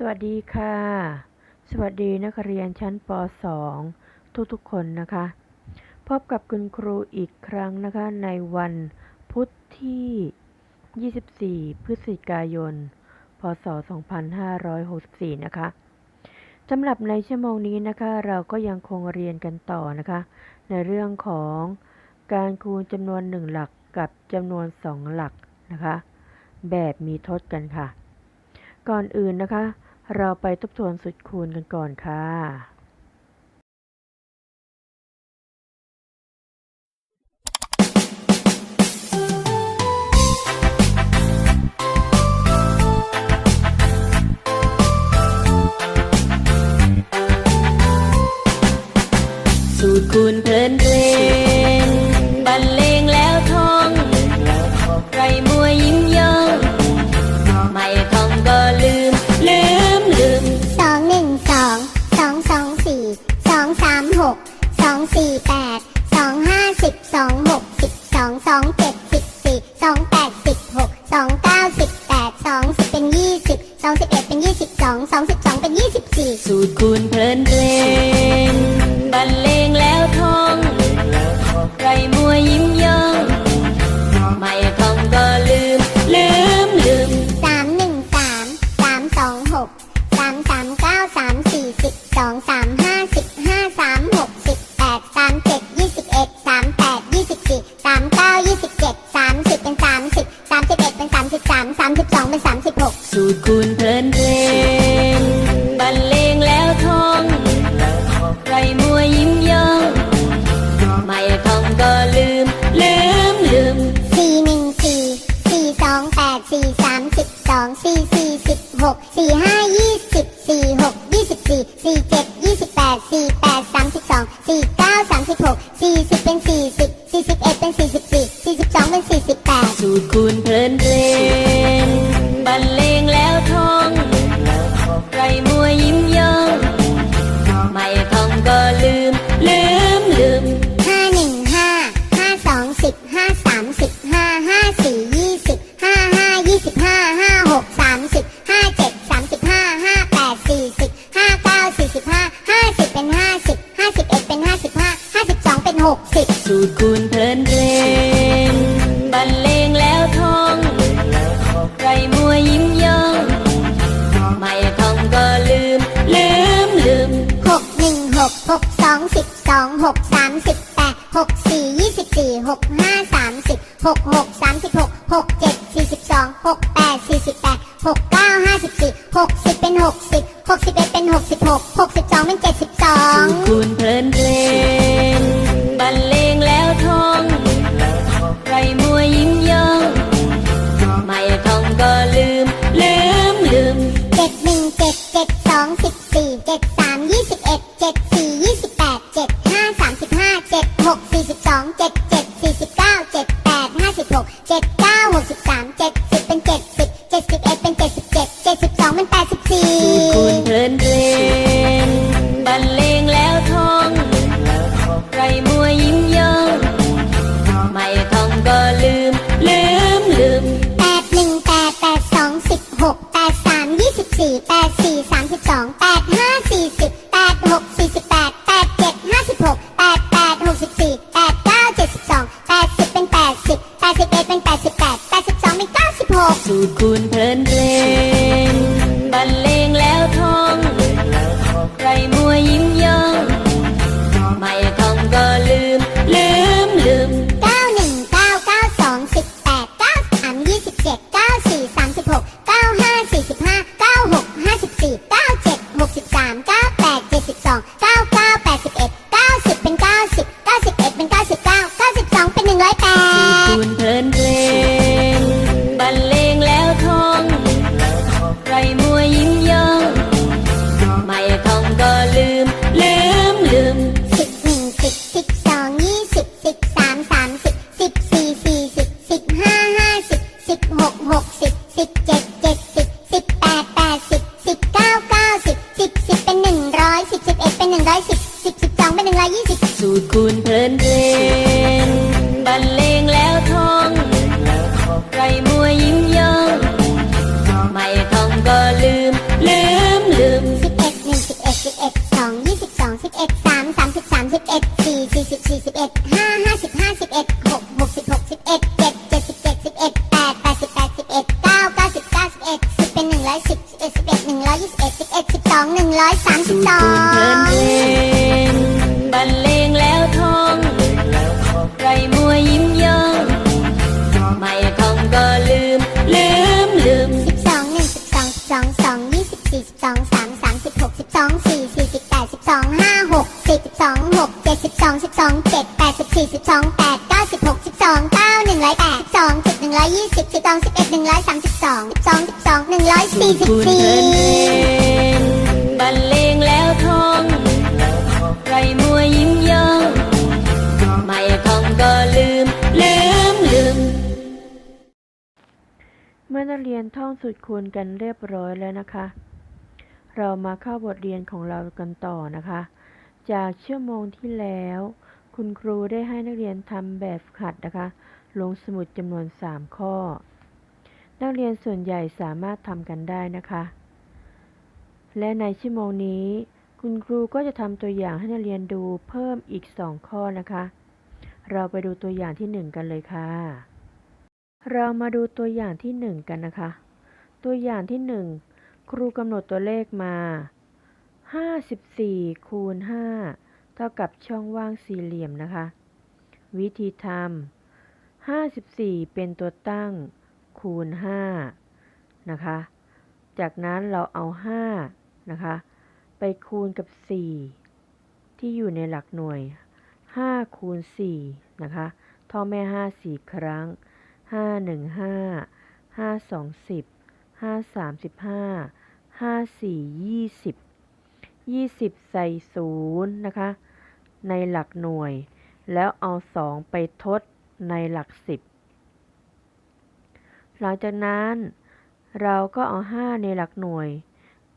สวัสดีค่ะ สวัสดีนักเรียนชั้นป .2 ทุกๆคนนะคะ พบกับคุณครูอีกครั้งนะคะ ในวันพุธที่ 24 พฤศจิกายน พศ 2564 นะคะสำหรับในชั่วโมงนี้นะคะ เราก็ยังคงเรียนกันต่อนะคะ ในเรื่องของการคูณจำนวน 1 หลักกับจำนวน 2 หลักนะคะ แบบมีทดกันค่ะก่อนอื่นนะคะ เราไปทบทวนสูตรคูณกันก่อนค่ะ สูตรคูณเพลิน องสี่แปด 40 41 เป็น 44 42 เป็น 48 สูตรคูณเพลินเพลง องหกสามสิบแปดหกสี่ยี่สิบสี่หกห้าสามสิบหกหกสามสิบหกหกเจ็ดสี่สิบสองหกแปดสี่สิบแปดหกเก้าห้าสิบสี่หกสิบเป็นหกสิบ คูณพ mí นึ่งร้อยยี่สิบสิบสองสิบเอ็ดหนึ่งร้อยสามสิบสองสองสิบสองหนึ่งร้อยสี่สิบสี่บรรเลงแล้วท่องใครมัวยิ้มย่องไม่ท่องก็ลืม ลืมลืม เมื่อนักเรียนท่องสูตรคูณกันเรียบร้อยแล้วนะคะ เรามาเข้าบทเรียนของเรากันต่อนะคะ จากชั่วโมงที่แล้ว คุณครูได้ให้นักเรียนทำแบบฝึกหัดนะคะ ลงสมุดจำนวน 3 ข้อ นักเรียนส่วนใหญ่สามารถทำกันได้นะคะ และในชั่วโมงนี้ คุณครูก็จะทำตัวอย่างให้นักเรียนดูเพิ่มอีก 2 ข้อนะคะ เราไปดูตัวอย่างที่ 1 กันเลยค่ะ เรามาดูตัวอย่างที่ 1 กันนะคะ ตัวอย่างที่ 1 ครูกำหนดตัวเลขมา 54คูณ5เท่ากับช่องว่างสี่เหลี่ยมนะคะ วิธีทำ 54 เป็นตัวตั้งคูณ5นะคะ จากนั้นเราเอา5นะคะ ไปคูณกับ 4 ที่อยู่ในหลักหน่วย 5 คูณ 4 นะคะท่อแม่ 5 4 ครั้งห้าหนึ่งห้าห้าสองสิบห้าสามสิบห้าห้าสี่ยี่สิบยี่สิบใส่ศูนย์นะคะ ในหลักหน่วย แล้วเอาสองไปทด ในหลักสิบหลังจากนั้นเราก็เอาห้าในหลักหน่วย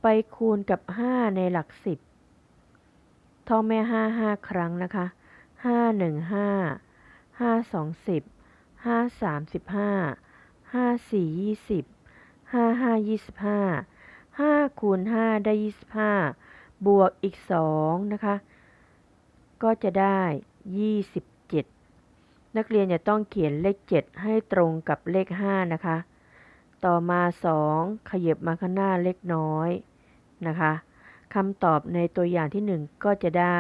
ไปคูณกับห้าในหลักสิบท่องแม่ห้าห้าครั้งนะคะห้าหนึ่งห้าห้าสองสิบห้าสามสิบห้าห้าสี่ยี่สิบห้าห้ายี่สิบห้าห้าคูณห้าได้ยี่สิบห้าบวกอีกสองนะคะ ก็จะได้ยี่สิบ นักเรียนจะต้องเขียนเลขเจ็ดให้ตรงกับเลขห้านะคะ ต่อมาสองขยับมาข้างหน้าเล็กน้อยนะคะคำตอบในตัวอย่างที่หนึ่งก็จะได้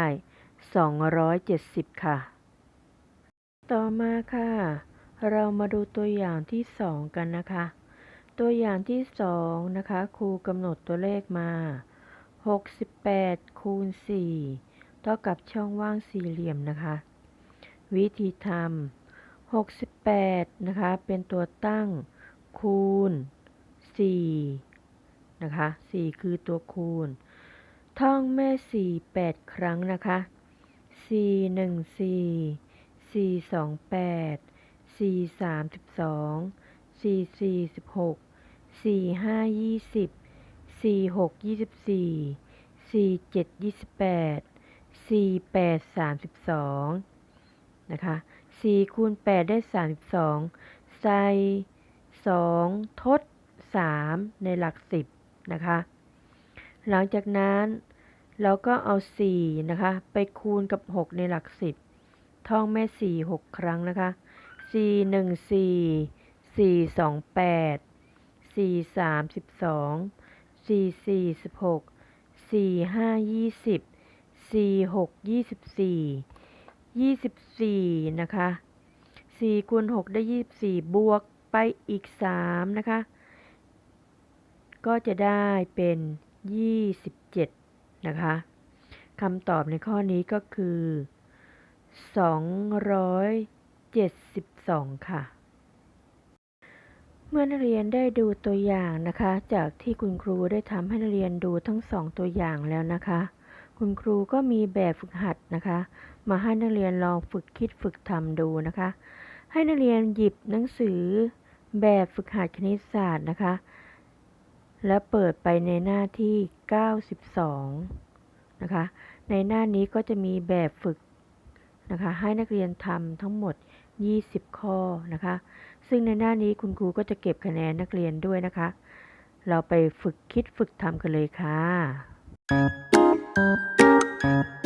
270 ค่ะ ต่อมาค่ะ เรามาดูตัวอย่างที่สองกันนะคะ ตัวอย่างที่สองนะคะ ครูกำหนดตัวเลขมา 68คูณ4เท่ากับช่องว่างสี่เหลี่ยมนะคะ วิธีทำ68 นะคะ เป็นตัวตั้งคูณ 4 นะคะ 4 คือตัวคูณ ท่องแม่ 4 8 ครั้งนะคะ 4 1 4 4 2 8 4 3 12 4 4 16 4 5 20 4 6 24 4 7 28 4 8 32 นะคะสี่คูณแปดได้สามสิบสองใส่สองทดสามในหลักสิบนะคะ หลังจากนั้นเราก็เอาสี่นะคะ ไปคูณกับหกในหลักสิบท่องแม่สี่หกครั้งนะคะสี่หนึ่งสี่สี่สองแปดสี่สามสิบ สองสี่สี่สิบหกสี่ห้ายี่สิบสี่นะคะสี่คูณหกได้ยี่สิบสี่บวกไปอีกสามนะคะ ก็จะได้เป็นยี่สิบเจ็ดนะคะคำตอบในข้อนี้ก็คือสองร้อย72 ค่ะ เมื่อนักเรียนได้ดูตัวอย่างนะคะ จากที่คุณครูได้ทำให้นักเรียนดูทั้งสองตัวอย่างแล้วนะคะ คุณครูก็มีแบบฝึกหัดนะคะ มาให้นักเรียนลองฝึกคิดฝึกทำดูนะคะ ให้นักเรียนหยิบหนังสือแบบฝึกหัดคณิตศาสตร์นะคะ และเปิดไปในหน้าที่ 92 นะคะ ในหน้านี้ก็จะมีแบบฝึกนะคะ ให้นักเรียนทำทั้งหมด 20 ข้อนะคะ ซึ่งในหน้านี้คุณครูก็จะเก็บคะแนนนักเรียนด้วยนะคะ เราไปฝึกคิดฝึกทำกันเลยค่ะ ห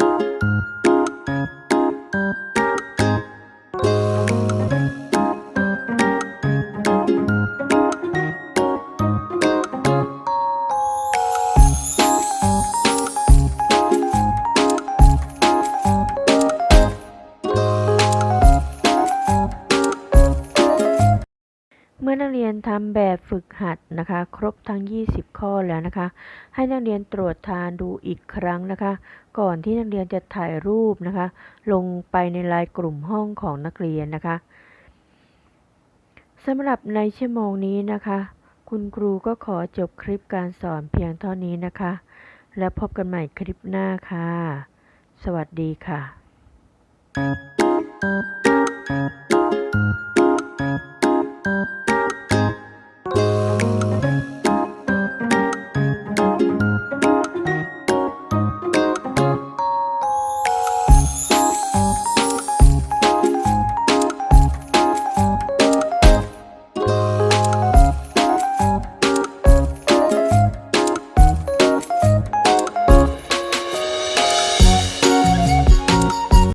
ำแบบฝึกหัดนะคะ ครบทั้ง 20 ข้อแล้วนะคะ ให้นักเรียนตรวจทานดูอีกครั้งนะคะ ก่อนที่นักเรียนจะถ่ายรูปนะคะ ลงไปในไลน์กลุ่มห้องของนักเรียนนะคะสำหรับในชั่วโมงนี้นะคะ คุณครูก็ขอจบคลิปการสอนเพียงเท่านี้นะคะ แล้วพบกันใหม่คลิปหน้าค่ะ สวัสดีค่ะ